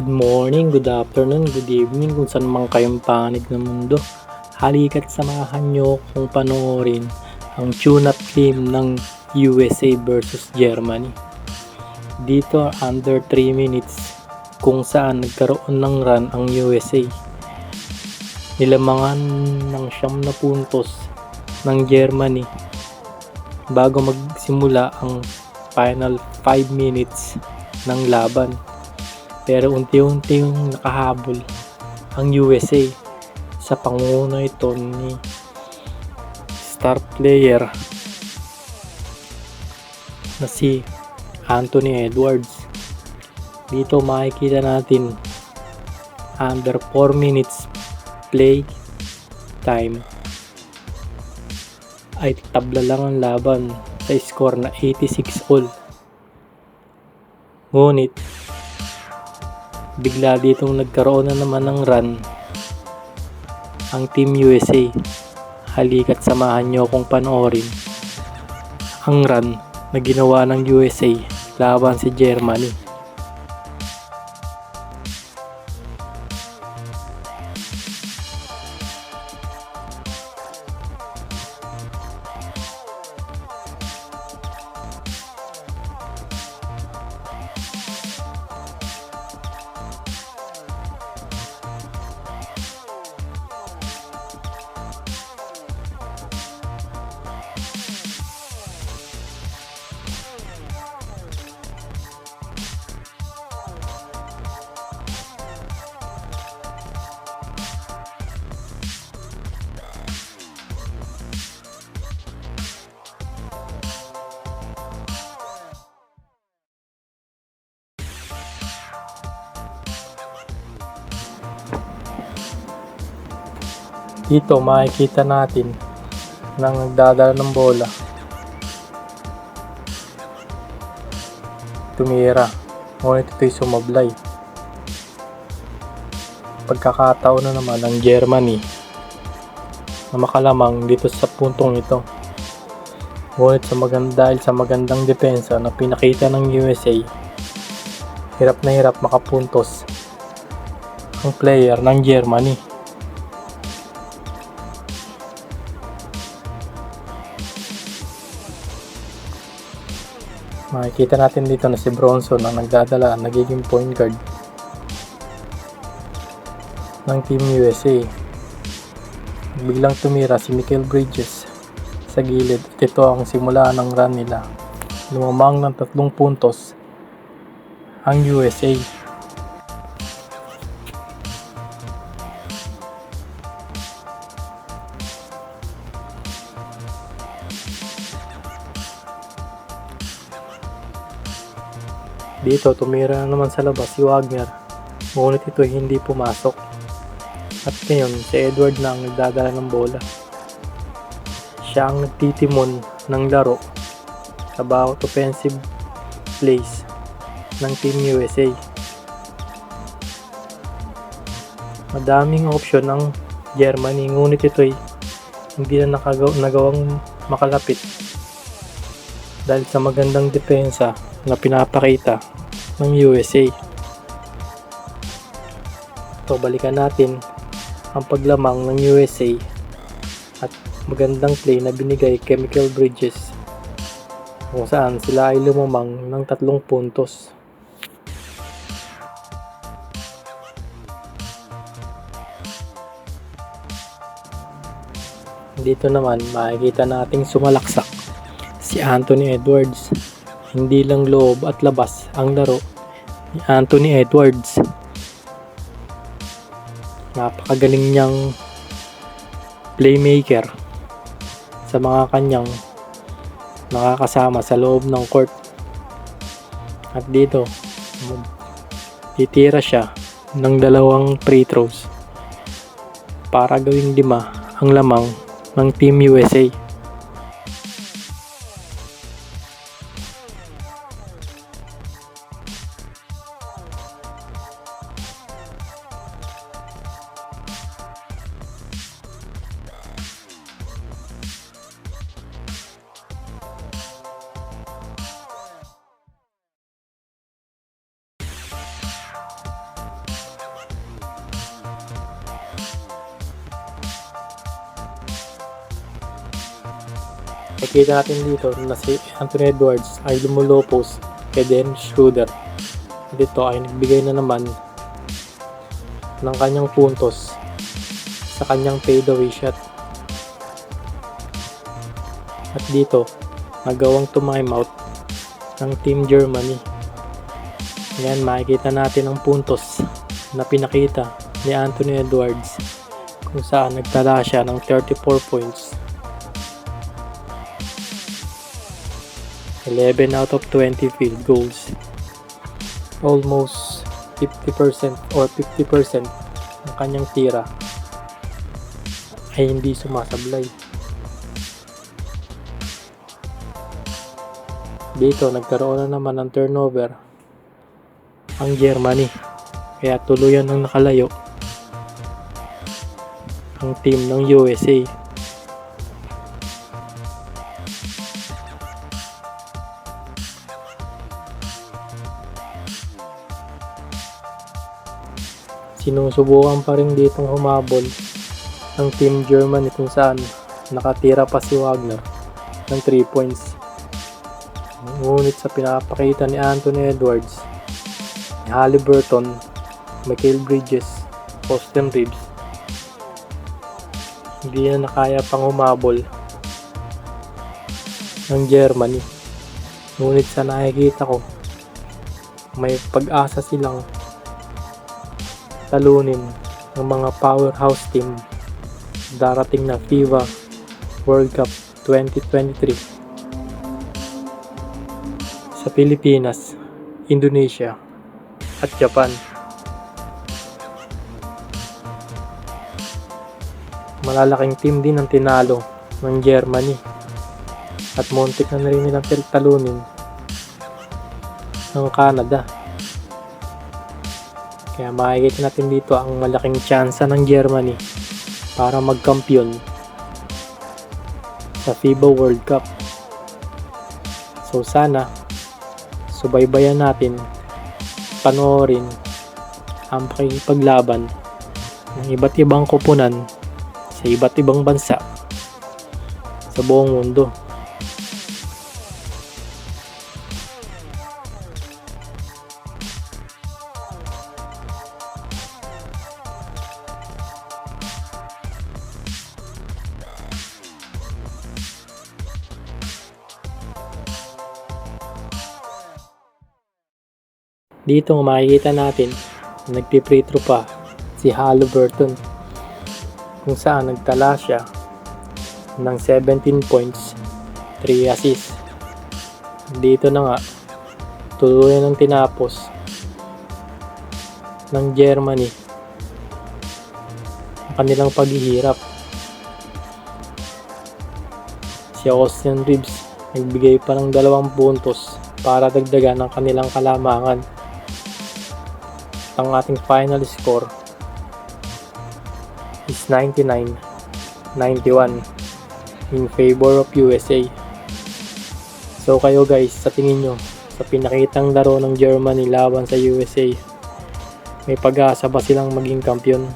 Good morning, good afternoon, good evening kung saan man kayong panig ng mundo. Halika't samahan nyo kung panoorin ang tune-up game ng USA versus Germany. Dito under 3 minutes kung saan nagkaroon ng run ang USA. Nilamangan ng siyam na puntos ng Germany bago magsimula ang final 5 minutes ng laban. Pero unti-unti yung nakahabol ang USA sa pangunguna ito ni star player na si Anthony Edwards. Dito makikita natin under 4 minutes play time ay tabla lang ang laban sa score na 86 all. Ngunit, bigla ditong nagkaroon na naman ng run ang Team USA. Halika't samahan nyo akong panoorin ang run na ginawa ng USA laban si Germany. Dito makikita natin nang nagdadala ng bola. Tumira. Ngunit ito'y sumablay. Pagkakataon na naman ng Germany na makalamang dito sa puntong ito. Ngunit sa maganda dahil sa magandang depensa na pinakita ng USA, hirap na hirap makapuntos ang player ng Germany. Makikita natin dito na si Bronson ang nagdadala nagiging point guard ng Team USA. Biglang tumira si Michael Bridges sa gilid at ito ang simula ng run nila. Lumamang ng tatlong puntos ang USA. Dito, tumira na naman sa labas si Wagner. Ngunit ito hindi pumasok. At ngayon, si Edward na ang nagdadala ng bola. Siya ang nagtitimon ng laro sa bawat offensive plays ng Team USA. Madaming option ng Germany, ngunit ito'y hindi na nakagaw nagawang makalapit dahil sa magandang depensa na pinapakita ng USA. So balikan natin ang paglamang ng USA at magandang play na binigay kay Michael Bridges kung saan sila ay lumamang ng tatlong puntos. Dito naman makikita nating sumalaksak si Anthony Edwards. Hindi lang loob at labas ang laro ni Anthony Edwards. Napakagaling niyang playmaker sa mga kanyang nakakasama sa loob ng court. At dito, titira siya ng dalawang free throws para gawing lima ang lamang ng Team USA. Nakikita natin dito na si Anthony Edwards ay lumulopos kay Dennis Schroeder. At ito ay nagbigay na naman ng kanyang puntos sa kanyang fadeaway shot. At dito, nagawang time out ng Team Germany. Ngayon makikita natin ang puntos na pinakita ni Anthony Edwards kung saan nagtala siya ng 34 points. 11 out of 20 field goals. Almost 50% or 50% ng kanyang tira ay hindi sumasablay. Dito nagkaroon na naman ng turnover ang Germany. Kaya tuluyan ng nakalayo ang team ng USA. Sinusubukan pa rin ditong humabol ng Team Germany kung saan nakatira pa si Wagner ng 3 points. Ngunit sa pinapakita ni Anthony Edwards, ni Halliburton, Michael Bridges, Austin Reeves, hindi na nakaya pang humabol ng Germany. Ngunit sa nakikita ko, may pag-asa silang talunin ng mga powerhouse team darating na FIBA World Cup 2023 sa Pilipinas, Indonesia at Japan. Malalaking team din ang tinalo ng Germany at muntik na rin nilang talunin ng Canada. Kaya makikita natin dito ang malaking tsansa ng Germany para magkampiyon sa FIBA World Cup. So sana subaybayan natin panoorin ang pakikipaglaban ng iba't ibang kupunan sa iba't ibang bansa sa buong mundo. Dito makikita natin na nagpi-free pa si Halliburton kung saan nagtala siya ng 17 points 3 assists. Dito na nga tuluyan ng tinapos ng Germany ang kanilang paghihirap. Si Austin Reeves nagbigay pa ng dalawang puntos para dagdagan ang kanilang kalamangan ang ating final score is 99-91 in favor of USA. So kayo guys, sa tingin nyo, sa pinakitang laro ng Germany laban sa USA, may pag-asa ba silang maging kampiyon?